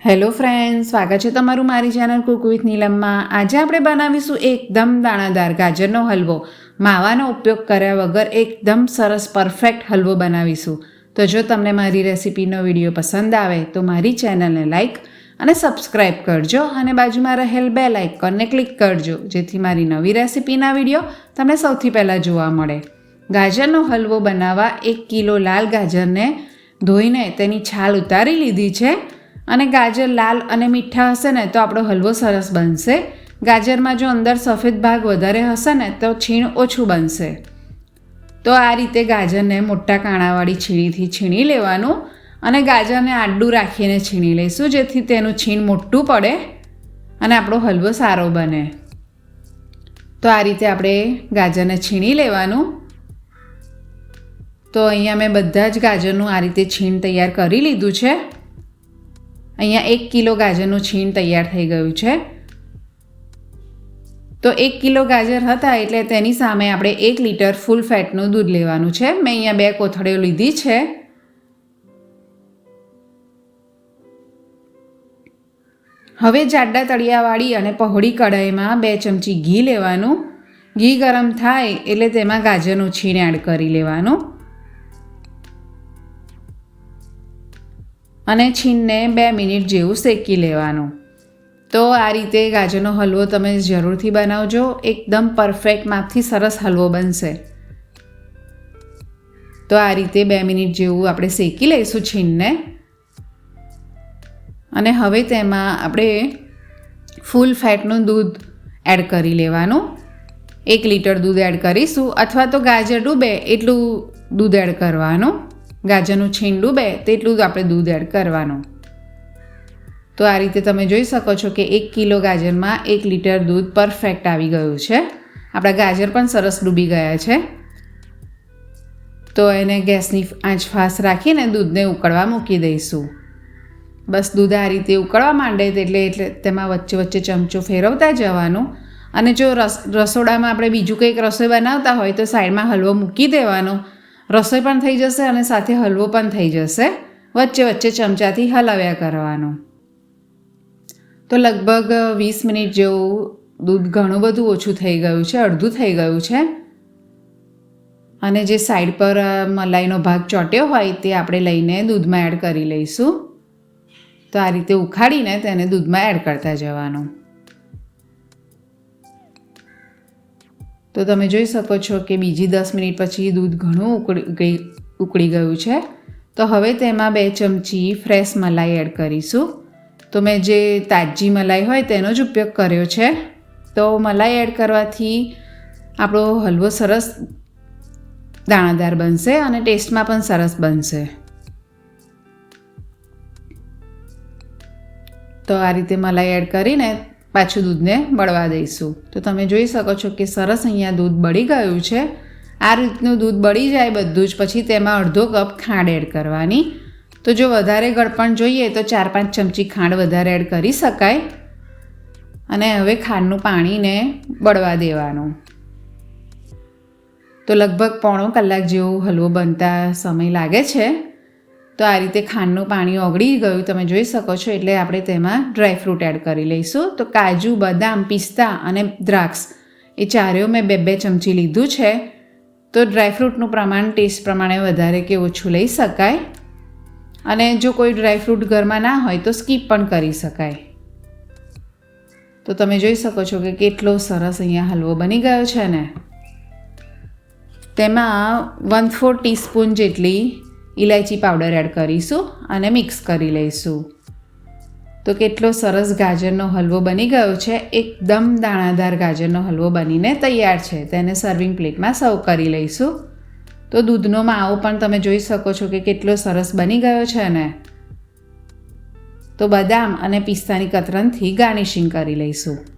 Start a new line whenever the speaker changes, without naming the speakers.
Hello friend સ્વાગત છે તમારું મારી ચેનલ કુક વિથ નીલમમાં. આજે આપણે બનાવીશું એકદમ દાણાદાર ગાજરનો હલવો. માવાનો ઉપયોગ કર્યા વગર એકદમ સરસ પરફેક્ટ હલવો બનાવીશું. તો જો તમને મારી રેસિપીનો વીડિયો પસંદ આવે તો મારી ચેનલને લાઈક અને સબસ્ક્રાઈબ કરજો અને બાજુમાં રહેલ બે લાઇકનને ક્લિક કરજો, જેથી મારી નવી રેસીપીના વીડિયો તમને સૌથી પહેલાં જોવા મળે. ગાજરનો હલવો બનાવવા એક કિલો લાલ ગાજરને ધોઈને તેની છાલ ઉતારી લીધી છે. અને ગાજર લાલ અને મીઠા હશે ને તો આપણો હલવો સરસ બનશે. ગાજરમાં જો અંદર સફેદ ભાગ વધારે હશે ને તો છીણ ઓછું બનશે. તો આ રીતે ગાજરને મોટા કાણાવાળી છીણીથી છીણી લેવાનું અને ગાજરને આડું રાખીને છીણી લઈશું, જેથી તેનું છીણ મોટું પડે અને આપણો હલવો સારો બને. તો આ રીતે આપણે ગાજરને છીણી લેવાનું. તો અહીંયા મેં બધા જ ગાજરનું આ રીતે છીણ તૈયાર કરી લીધું છે. અહીંયા એક કિલો ગાજરનું છીણ તૈયાર થઈ ગયું છે. તો એક કિલો ગાજર હતા એટલે તેની સામે આપણે એક લીટર ફૂલ ફેટનું દૂધ લેવાનું છે. મેં અહીંયા બે કોથળીઓ લીધી છે. હવે જાડા તળિયાવાળી અને પહોળી કઢાઈમાં બે ચમચી ઘી લેવાનું. ઘી ગરમ થાય એટલે તેમાં ગાજરનું છીણ એડ કરી લેવાનું. અને છીણને બે મિનિટ જેવું શેકી લેવાનું. તો આ રીતે ગાજરનો હલવો તમે જરૂરથી બનાવજો. એકદમ પરફેક્ટ માપથી સરસ હલવો બનશે. તો આ રીતે બે મિનિટ જેવું આપણે શેકી લઈશું છીણને અને હવે તેમાં આપણે ફૂલ ફેટનું દૂધ એડ કરી લેવાનું. એક લીટર દૂધ એડ કરીશું અથવા તો ગાજર ડૂબે એટલું દૂધ એડ કરવાનું. ગાજરનું છીંડું બે, તેટલું જ આપણે દૂધ એડ કરવાનું. તો આ રીતે તમે જોઈ શકો છો કે એક કિલો ગાજરમાં એક લીટર દૂધ પરફેક્ટ આવી ગયું છે. આપણા ગાજર પણ સરસ ડૂબી ગયા છે. તો એને ગેસની આંચ ફાસ રાખીને દૂધને ઉકળવા મૂકી દઈશું. બસ દૂધ આ રીતે ઉકળવા માંડે એટલે એટલે તેમાં વચ્ચે વચ્ચે ચમચો ફેરવતા જવાનું. અને જો રસ, રસોડામાં આપણે બીજું કંઈક રસોઈ બનાવતા હોય તો સાઈડમાં હલવો મૂકી દેવાનો. રસોઈ પણ થઈ જશે અને સાથે હલવો પણ થઈ જશે. વચ્ચે વચ્ચે ચમચાથી હલાવ્યા કરવાનું. તો લગભગ વીસ મિનિટ જેવું દૂધ ઘણું બધું ઓછું થઈ ગયું છે, અડધું થઈ ગયું છે. અને જે સાઈડ પર મલાઈનો ભાગ ચોટ્યો હોય તે આપણે લઈને દૂધમાં એડ કરી લઈશું. તો આ રીતે ઉખાડીને તેને દૂધમાં એડ કરતા જવાનું. તો તમે જોઈ શકો છો કે બીજી દસ મિનિટ પછી દૂધ ઘણું ઉકળી ઉકળી ગયું છે. તો હવે તેમાં બે ચમચી ફ્રેશ મલાઈ એડ કરીશું. તો મેં જે તાજી મલાઈ હોય તેનો જ ઉપયોગ કર્યો છે. તો મલાઈ એડ કરવાથી આપણો હલવો સરસ દાણાદાર બનશે અને ટેસ્ટમાં પણ સરસ બનશે. તો આ રીતે મલાઈ એડ કરીને પાછું દૂધને બળવા દઈશું. તો તમે જોઈ શકો છો કે સરસ અહીંયા દૂધ બળી ગયું છે. આ રીતનું દૂધ બળી જાય બધું જ, પછી તેમાં અડધો કપ ખાંડ એડ કરવાની. તો જો વધારે ગળપણ જોઈએ તો ચાર પાંચ ચમચી ખાંડ વધારે એડ કરી શકાય. અને હવે ખાંડનું પાણીને બળવા દેવાનું. તો લગભગ પોણો કલાક જેવો હલવો બનતા સમય લાગે છે. તો આ રીતે ખાંડનું પાણી ઓગળી ગયું, તમે જોઈ શકો છો, એટલે આપણે તેમાં ડ્રાયફ્રૂટ એડ કરી લઈશું. તો કાજુ, બદામ, પિસ્તા અને દ્રાક્ષ, એ ચારેય મેં બે બે ચમચી લીધું છે. તો ડ્રાયફ્રૂટનું પ્રમાણ ટેસ્ટ પ્રમાણે વધારે કે ઓછું લઈ શકાય. અને જો કોઈ ડ્રાયફ્રૂટ ઘરમાં ના હોય તો સ્કીપ પણ કરી શકાય. તો તમે જોઈ શકો છો કે કેટલો સરસ અહીંયા હલવો બની ગયો છે ને. તેમાં વન ફોર ટીસ્પૂન જેટલી ઇલાયચી પાવડર એડ કરીશું અને મિક્સ કરી લઈશું. તો કેટલો સરસ ગાજરનો હલવો બની ગયો છે. એકદમ દાણાદાર ગાજરનો હલવો બનીને તૈયાર છે. તેને સર્વિંગ પ્લેટમાં સર્વ કરી લઈશું. તો દૂધનો માવો પણ તમે જોઈ શકો છો કે કેટલો સરસ બની ગયો છે ને તો બદામ અને પિસ્તાની કતરનથી ગાર્નિશિંગ કરી લઈશું.